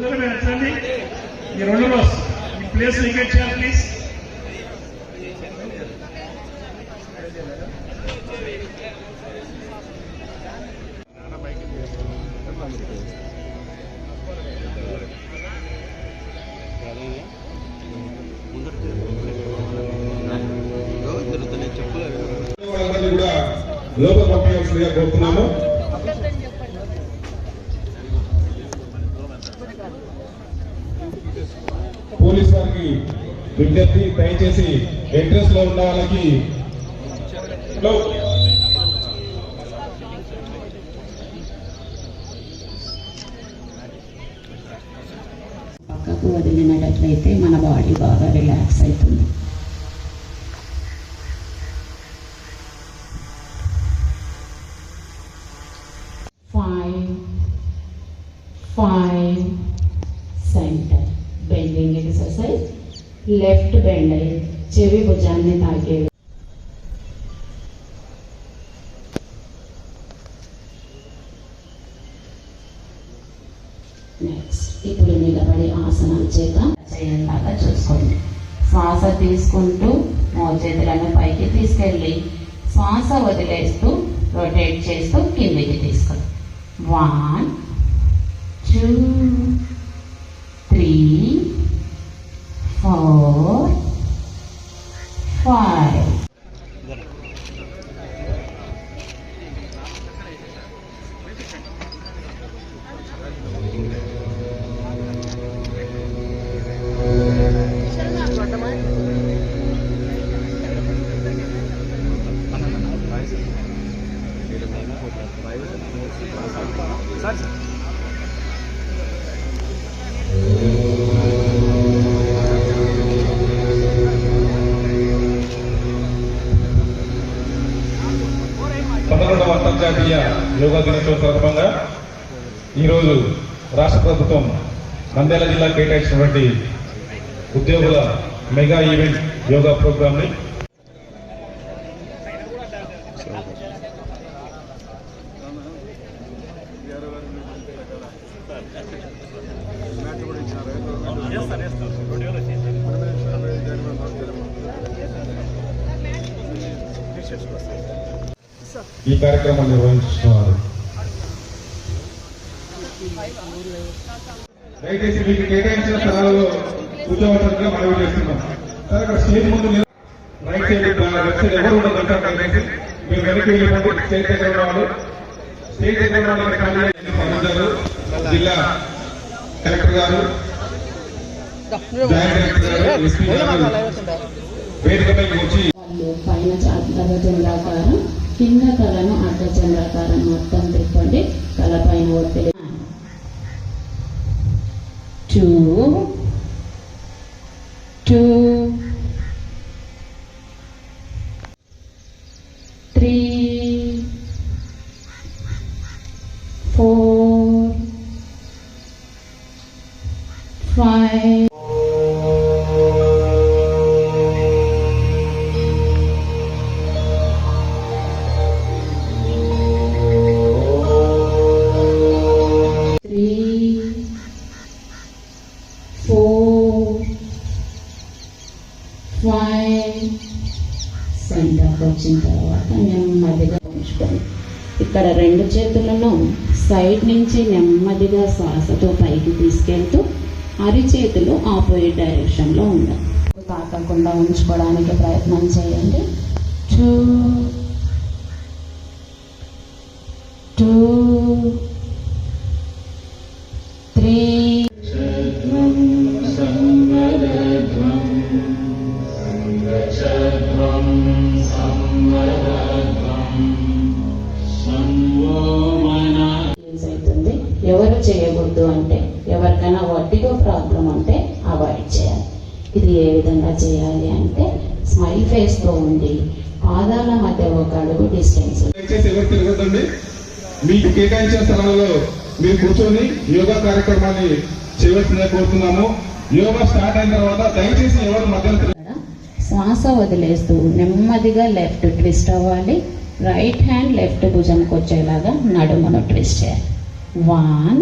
అందరూ మీరు ఎట్లండి ఈ రెండు రోజు ఈ ప్లేస్ వికెట్ చేయాలి ప్లీజ్ లోపల పంపించాల్సిందిగా కోరుతున్నాము వారికి విజ్ఞప్తి దయచేసి ఎంట్రెన్స్లో ఉన్న వాళ్ళకి పక్కకు వదిలినట్లయితే మన బాడీ బాగా రిలాక్స్ అవుతుంది. ఫైవ్ ఫైవ్ లెఫ్ట్ బెండ్ అయ్యి చెవి భుజాన్ని తాకే నెక్స్ట్ ఇప్పుడు నిలబడి ఆసనం చేత చేయలాగా చూసుకోండి శ్వాస తీసుకుంటూ మోచేతులను పైకి తీసుకెళ్ళి శ్వాస వదిలేస్తూ రొటేట్ చేస్తూ కిందికి తీసుకోండి వన్ టూ పదకొండవ అంతర్జాతీయ యోగా దినోత్సవం సందర్భంగా ఈరోజు రాష్ట్ర ప్రభుత్వం నంద్యాల జిల్లా కేటాయించినటువంటి ఉద్యోగుల మెగా ఈవెంట్ యోగా ప్రోగ్రామ్ని ఈ కార్యక్రమం నిర్వహించుకున్నారు దయచేసి మీకు కేటాయించిన స్థలాల్లో కూర్చోవలసిందిగా మనవి చేస్తున్నాం. సార్ అక్కడ స్టేజ్ ముందు రైట్ సైడ్ లెఫ్ట్ సైడ్ ఎవరు దయచేసి. మీరు వెనక్కి వెళ్ళిపోండి స్టేజ్ దగ్గర వాళ్ళు స్టేజ్ దగ్గర జిల్లా కలెక్టర్ గారు జాయింట్ కలెక్టర్ గారు ఎస్పీ గారు వేదికపైకి వచ్చి వాళ్ళు పైన అర్ధ చంద్రాకారం కింద కళను అర్ధ చంద్రాకారం మొత్తం తిప్పండి కళ పైన ఒత్తిడి two two three four five five, సెంటర్కి వచ్చిన తర్వాత నెమ్మదిగా ఉంచుకొని. ఇక్కడ రెండు చేతులను సైడ్ నుంచి నెమ్మదిగా శ్వాసతో పైకి తీసుకెళ్తూ అరిచేతులు ఆపోజిట్ డైరెక్షన్లో ఉండాలి తాకకుండా ఉంచుకోవడానికి ప్రయత్నం చేయండి. టూ టూ త్రీ చేయాలి. ఇది ఏ విధంగా చేయాలి అంటే స్మైల్ ఫేస్తో ఉండి పాదాల మధ్య ఒక అడుగు డిస్టెన్స్ మీకు కేటాయించిన స్థలాలలో మీరు కూర్చొని యోగా కార్యక్రమాన్ని చేయవలసిందిగా కోరుతున్నాము. యోగా స్టార్ట్ అయిన తర్వాత దయచేసి ఎవరు మధ్యలో శ్వాస వదిలేస్తూ నెమ్మదిగా లెఫ్ట్ ట్విస్ట్ అవ్వాలి. రైట్ హ్యాండ్ లెఫ్ట్ భుజంకి వచ్చేలాగా నడుమును ట్విస్ట్ చేయాలి. వన్